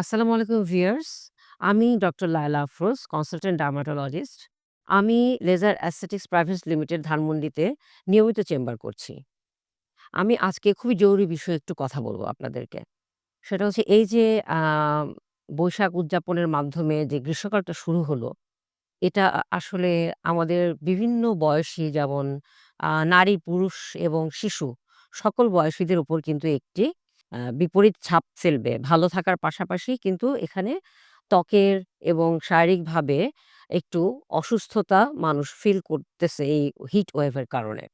আসসালামু আলাইকুম ভিয়ার্স আমি doctor Laila Afroz, consultant dermatologist. আমি লেজার অ্যাসথেটিক্স প্রাইভেট লিমিটেড ধানমন্ডিতে নিয়মিত চেম্বার করছি। আমি আজকে খুবই জরুরি বিষয়ে একটু কথা বলব আপনাদেরকে। সেটা হচ্ছে এই যে বৈশাখ উদযাপনের মাধ্যমে যে গ্রীষ্মকালটা শুরু হলো, এটা আসলে আমাদের বিভিন্ন বয়সী যেমন নারী, পুরুষ এবং শিশু সকল বয়সীদের উপর কিন্তু একটি বিপরীত ছাপ ফেলবে। ভালো থাকার পাশাপাশি কিন্তু এখানে ত্বকের এবং শারীরিকভাবে একটু অসুস্থতা মানুষ ফিল করতেছে এই হিট ওয়েভের কারণে।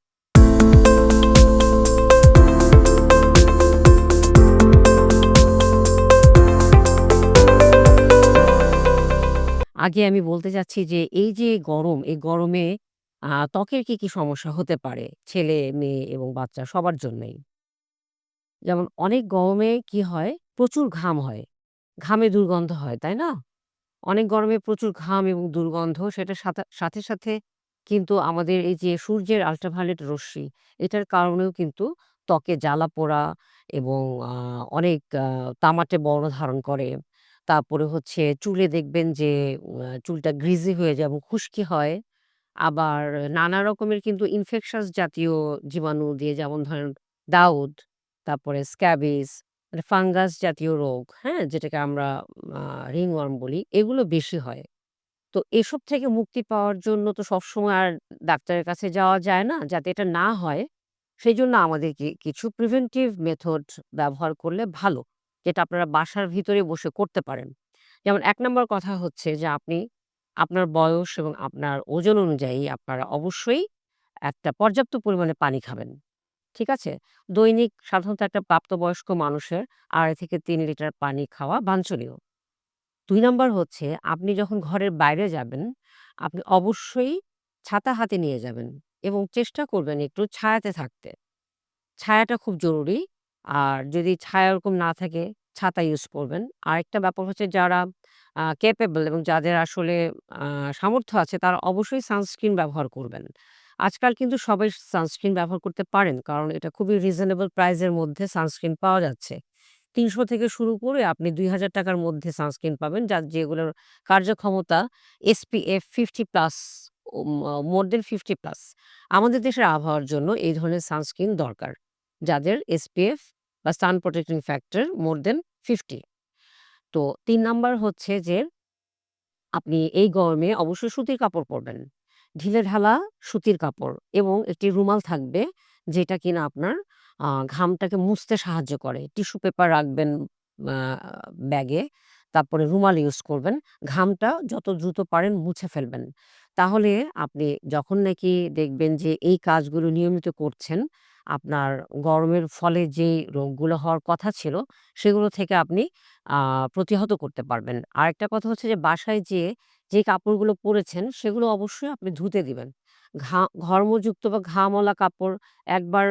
আগে আমি বলতে চাচ্ছি যে এই যে গরম, এই গরমে ত্বকের কি, কি সমস্যা হতে পারে? ছেলে, মেয়ে এবং বাচ্চা সবার জন্যই। যেমন অনেক গরমে কি হয়? প্রচুর ঘাম হয়। ঘামে দুর্গন্ধ হয়, তাই না? অনেক গরমে প্রচুর ঘাম এবং দুর্গন্ধ সেটার সাথে সাথে, সাথে কিন্তু আমাদের এই যে সূর্যের আল্ট্রাভায়োলেট রশ্মি, এটার কারণেও কিন্তু ত্বকে জ্বালা-পোড়া এবং আ অনেক তামাটে বর্ণ ধারণ করে। তারপরে হচ্ছে চুলে দেখবেন যে চুলটা গ্রিজি হয়ে যায় এবং খুশকি হয়। আবার নানা রকমের কিন্তু ইনফেকশাস জাতীয় জীবাণু দিয়ে যেমন ধরেন দাউদ, তারপরে স্ক্যাবিস, মানে ফাঙ্গাস জাতীয় রোগ, হ্যাঁ? যেটাকে আমরা রিংওয়ার্ম বলি, এগুলো বেশি হয়। তো এসব থেকে মুক্তি পাওয়ার জন্য তো সবসময় আর ডাক্তারের কাছে যাওয়া যায় না। যাতে এটা না হয়, সেজন্য আমাদের কি কিছু প্রিভেন্টিভ মেথড ব্যবহার করলে ভালো। যেটা আপনারা বাসার ভিতরে বসে করতে পারেন। যেমন ১ নম্বর কথা হচ্ছে যে আপনি আপনার বয়স এবং আপনার ওজন অনুযায়ী আপনারা অবশ্যই একটা পর্যাপ্ত পরিমাণে পানি খাবেন। ঠিক আছে? দৈনিক সাধারণত একটা প্রাপ্তবয়স্ক মানুষের ২.৫ থেকে তিন লিটার পানি খাওয়া বাঞ্ছনীয়। দুই নাম্বার হচ্ছে আপনি যখন ঘরের বাইরে যাবেন, আপনি অবশ্যই ছাতা হাতে নিয়ে যাবেন এবং চেষ্টা করবেন একটু ছায়াতে থাকতে। ছায়াটা খুব জরুরি। আর যদি ছায়া ওরকম না থাকে, ছাতা ইউজ করবেন। আরেকটা ব্যাপার হচ্ছে যারা ক্যাপেবল এবং যাদের আসলে সামর্থ্য আছে তারা অবশ্যই সানস্ক্রিন ব্যবহার করবেন। আজকাল কিন্তু সবাই সানস্ক্রিন ব্যবহার করতে পারেন। কারণ এটা খুবই রিজনেবল প্রাইস এর মধ্যে সানস্ক্রিন পাওয়া যাচ্ছে। ৩০০ থেকে শুরু করে আপনি দুই হাজার টাকার মধ্যে সানস্ক্রিন পাবেন যা যেগুলোর কার্যক্ষমতা SPF fifty plus more than fifty plus. আমাদের দেশের আবহাওয়ার জন্য এই ধরনের সানস্ক্রিন দরকার। যাদের এসপিএফ বা sun protecting factor more than fifty তো তিন নাম্বার হচ্ছে যে আপনি এই গরমে অবশ্যই সুতির কাপড় পরবেন। ঢিলেঢালা সুতির কাপড় এবং একটি রুমাল থাকবে যেটা কিনা আপনার ঘামটাকে মুছতে সাহায্য করে। টিস্যু পেপার রাখবেন ব্যাগে। তারপরে রুমাল ইউজ করবেন। ঘামটা যত দ্রুত পারেন মুছে ফেলবেন। তাহলে আপনি যখন নাকি দেখবেন যে এই কাজগুলো নিয়মিত করছেন, আপনার গরমের ফলে যেই রোগগুলো হওয়ার কথা ছিল, সেগুলো থেকে আপনি প্রতিহত করতে পারবেন। আরেকটা কথা হচ্ছে যে বাসায় যেয়ে যে কাপড়গুলো পরেছেন সেগুলো অবশ্যই আপনি ধুতে দিবেন। ঘা ঘর্মযুক্ত বা ঘামওয়ালা কাপড় একবার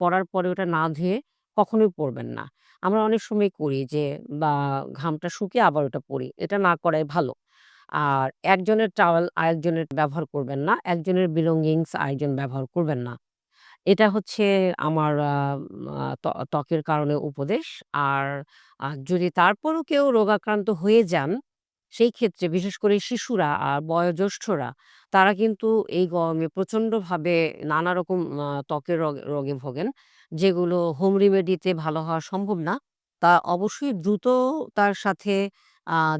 পরার পরে ওটা না ধুয়ে কখনোই পরবেন না। আমরা অনেক সময় করি যে বা ঘামটা শুকিয়ে আবার ওটা পরি। এটা না করাই ভালো। আর একজনের টাওয়েল আরেকজনের ব্যবহার করবেন না। একজনের বিলঙ্গিংস আরেকজন ব্যবহার করবেন না। এটা হচ্ছে আমার ত্বকের কারণে উপদেশ। আর যদি তারপরও কেউ রোগাক্রান্ত হয়ে যান, সেই ক্ষেত্রে বিশেষ করে শিশুরা আর বয়োজ্যেষ্ঠরা, তারা কিন্তু এই গরমে প্রচণ্ডভাবে নানা রকম ত্বকের রগ ভোগেন। যেগুলো হোম রেমেডিতে ভালো হওয়া সম্ভব না। তা অবশ্যই দ্রুত তার সাথে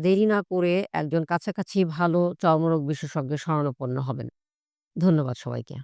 দেরি না করে একজন কাছাকাছি ভালো চর্মরোগ বিশেষজ্ঞের শরণাপন্ন হবেন। ধন্যবাদ সবাইকে।